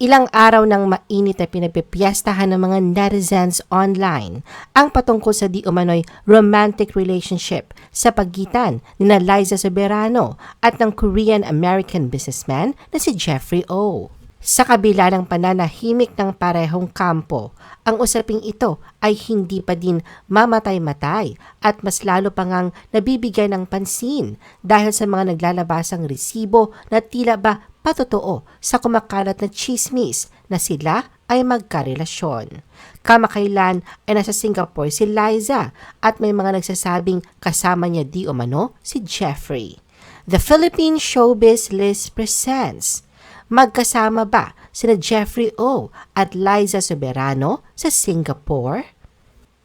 Ilang araw ng mainit na pinagpipiestahan ng mga netizens online ang patungkol sa di umano'y romantic relationship sa pagitan ni Liza Soberano at ng Korean-American businessman na si Jeffrey O. Sa kabila ng pananahimik ng parehong kampo, ang usaping ito ay hindi pa din mamatay-matay at mas lalo pa ngang nabibigyan ng pansin dahil sa mga naglalabasang resibo na tila ba patotoo sa kumakalat na chismis na sila ay magkarelasyon. Kamakailan ay nasa Singapore si Liza at may mga nagsasabing kasama niya di umano si Jeffrey. The Philippine Showbiz List presents Magkasama ba sina Jeffrey O at Liza Soberano sa Singapore?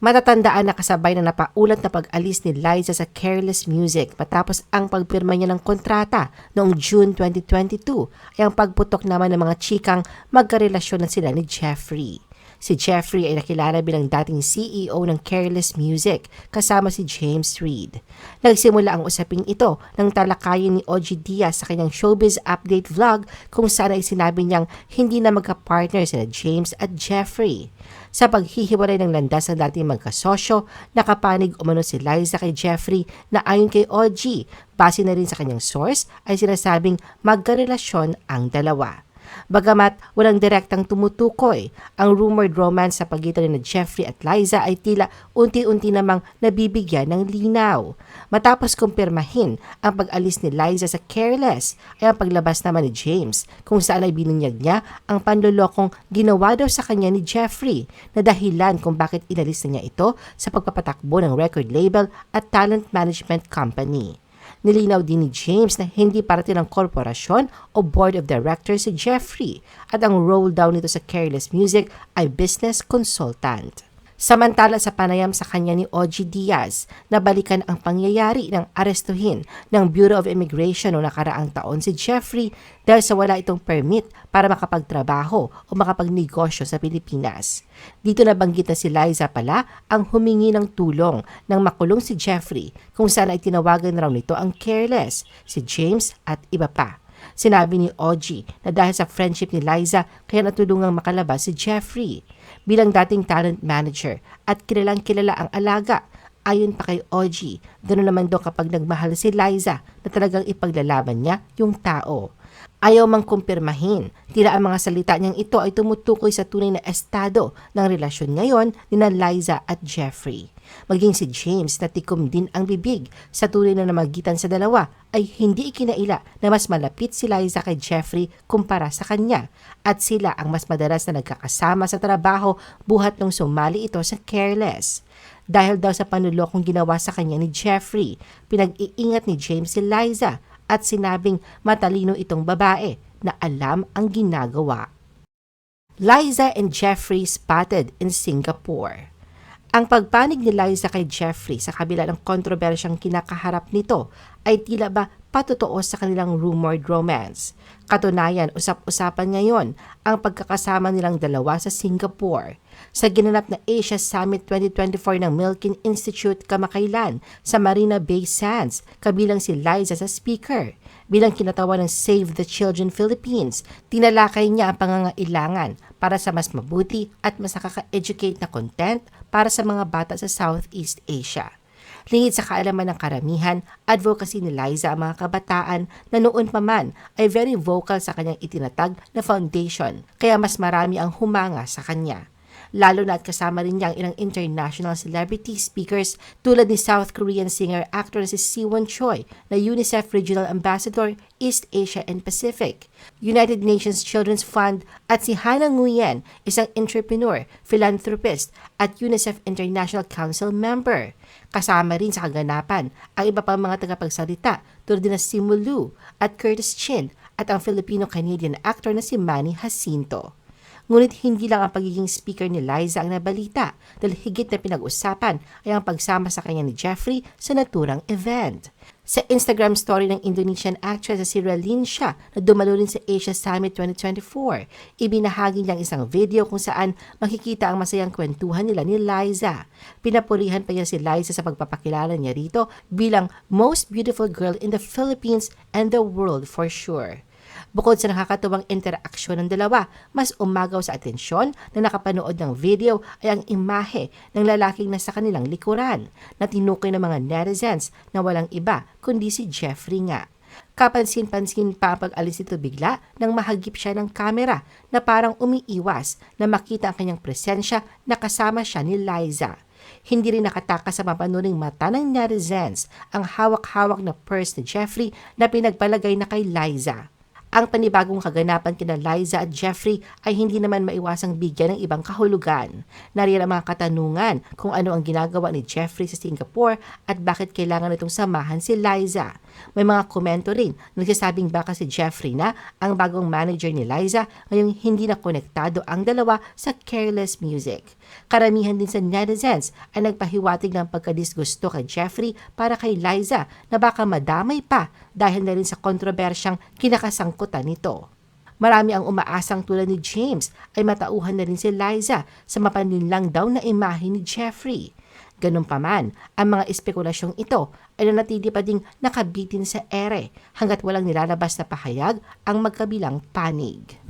Matatandaan na kasabay na napaulat na pag-alis ni Liza sa Careless Music matapos ang pagpirma niya ng kontrata noong June 2022 ay ang pagputok naman ng mga chikang magkarelasyon na sila ni Jeffrey. Si Jeffrey ay nakilala bilang dating CEO ng Careless Music kasama si James Reid. Nagsimula ang usaping ito nang talakayin ni OG Diaz sa kanyang showbiz update vlog kung saan ay sinabi niyang hindi na magka-partner sila James at Jeffrey. Sa paghihiwalay ng landas ng dating magkasosyo, nakapanig umano si Liza kay Jeffrey na ayon kay OG, base na rin sa kanyang source, ay sinasabing magkarelasyon ang dalawa. Bagamat walang direktang tumutukoy, ang rumored romance sa pagitan ni Jeffrey at Liza ay tila unti-unti namang nabibigyan ng linaw. Matapos kumpirmahin ang pag-alis ni Liza sa Careless ay ang paglabas naman ni James kung saan ay binunyag niya ang panlolokong ginawa daw sa kanya ni Jeffrey na dahilan kung bakit inalis na niya ito sa pagpapatakbo ng record label at talent management company. Nilinaw din ni James na hindi parte ng korporasyon o board of directors si Jeffrey at ang role daw nito sa Careless Music ay business consultant. Samantala sa panayam sa kanya ni OG Diaz, nabalikan ang pangyayari ng arestuhin ng Bureau of Immigration noong nakaraang taon si Jeffrey dahil sa wala itong permit para makapagtrabaho o makapagnegosyo sa Pilipinas. Dito nabanggit na si Liza pala ang humingi ng tulong nang makulong si Jeffrey kung saan ay tinawagan raw nito ang careless, si James at iba pa. Sinabi ni OG na dahil sa friendship ni Liza kaya natulungang makalabas si Jeffrey bilang dating talent manager at kilalang kilala ang alaga. Ayon pa kay OG, ganoon naman daw kapag nagmahal si Liza na talagang ipaglalaban niya yung tao. Ayaw mang kumpirmahin, tila ang mga salita niyang ito ay tumutukoy sa tunay na estado ng relasyon ngayon ni Liza at Jeffrey. Maging si James na tikom din ang bibig sa tunay na namagitan sa dalawa ay hindi ikinaila na mas malapit si Liza kay Jeffrey kumpara sa kanya at sila ang mas madalas na nagkakasama sa trabaho buhat nung sumali ito sa Careless. Dahil daw sa panulokong ginawa sa kanya ni Jeffrey, pinag-iingat ni James si Liza at sinabing matalino itong babae na alam ang ginagawa. Liza and Jeffrey spotted in Singapore. Ang pagpanig ni Liza kay Jeffrey sa kabila ng kontrobersyang kinakaharap nito ay tila ba patotoo sa kanilang rumored romance. Katunayan, usap-usapan ngayon ang pagkakasama nilang dalawa sa Singapore. Sa ginanap na Asia Summit 2024 ng Milken Institute kamakailan sa Marina Bay Sands, kabilang si Liza sa speaker. Bilang kinatawa ng Save the Children Philippines, tinalakay niya ang pangangailangan para sa mas mabuti at mas nakaka-educate na content para sa mga bata sa Southeast Asia. Lingid sa kaalaman ng karamihan, advocacy ni Liza ang mga kabataan na noon pa man ay very vocal sa kanyang itinatag na foundation, kaya mas marami ang humanga sa kanya lalo na at kasama rin niya ang ilang international celebrity speakers tulad ni South Korean singer-actor si Siwon Choi na UNICEF Regional Ambassador East Asia and Pacific, United Nations Children's Fund at si Hana Nguyen, isang entrepreneur, philanthropist at UNICEF International Council member. Kasama rin sa kaganapan ang iba pang mga tagapagsalita tulad din na Simu Liu at Curtis Chin at ang Filipino-Canadian actor na si Manny Jacinto. Ngunit hindi lang ang pagiging speaker ni Liza ang nabalita dahil higit na pinag-usapan ay ang pagsama sa kanya ni Jeffrey sa naturang event. Sa Instagram story ng Indonesian actress na si Raline Shah na dumalo rin sa Asia Summit 2024, ibinahagi niyang isang video kung saan makikita ang masayang kwentuhan nila ni Liza. Pinapurihan pa niya si Liza sa pagpapakilala niya rito bilang most beautiful girl in the Philippines and the world for sure. Bukod sa nakakatuwang interaksyon ng dalawa, mas umagaw sa atensyon na nakapanood ng video ay ang imahe ng lalaking nasa kanilang likuran na tinukoy ng mga netizens na walang iba kundi si Jeffrey nga. Kapansin-pansin pa ang pag-alis nito bigla nang mahagip siya ng kamera na parang umiiwas na makita ang kanyang presensya na kasama siya ni Liza. Hindi rin nakatakas sa mapanuring mata ng netizens ang hawak-hawak na purse ni Jeffrey na pinagpalagay na kay Liza. Ang panibagong kaganapan kina Liza at Jeffrey ay hindi naman maiwasang bigyan ng ibang kahulugan. Nariyan ang mga katanungan kung ano ang ginagawa ni Jeffrey sa Singapore at bakit kailangan itong samahan si Liza. May mga komento rin nagsasabing baka si Jeffrey na ang bagong manager ni Liza ngayong hindi na konektado ang dalawa sa careless music. Karamihan din sa netizens ay nagpahiwatig ng pagkadisgusto kay Jeffrey para kay Liza na baka madamay pa dahil na rin sa kontrobersyang kinakasangkutan nito. Marami ang umaasang tulad ni James ay matauhan na rin si Liza sa mapaninlang daw na imahe ni Jeffrey. Ganun pa man, ang mga espekulasyong ito ay nanatili pa ding nakabitin sa ere hanggat walang nilalabas na pahayag ang magkabilang panig.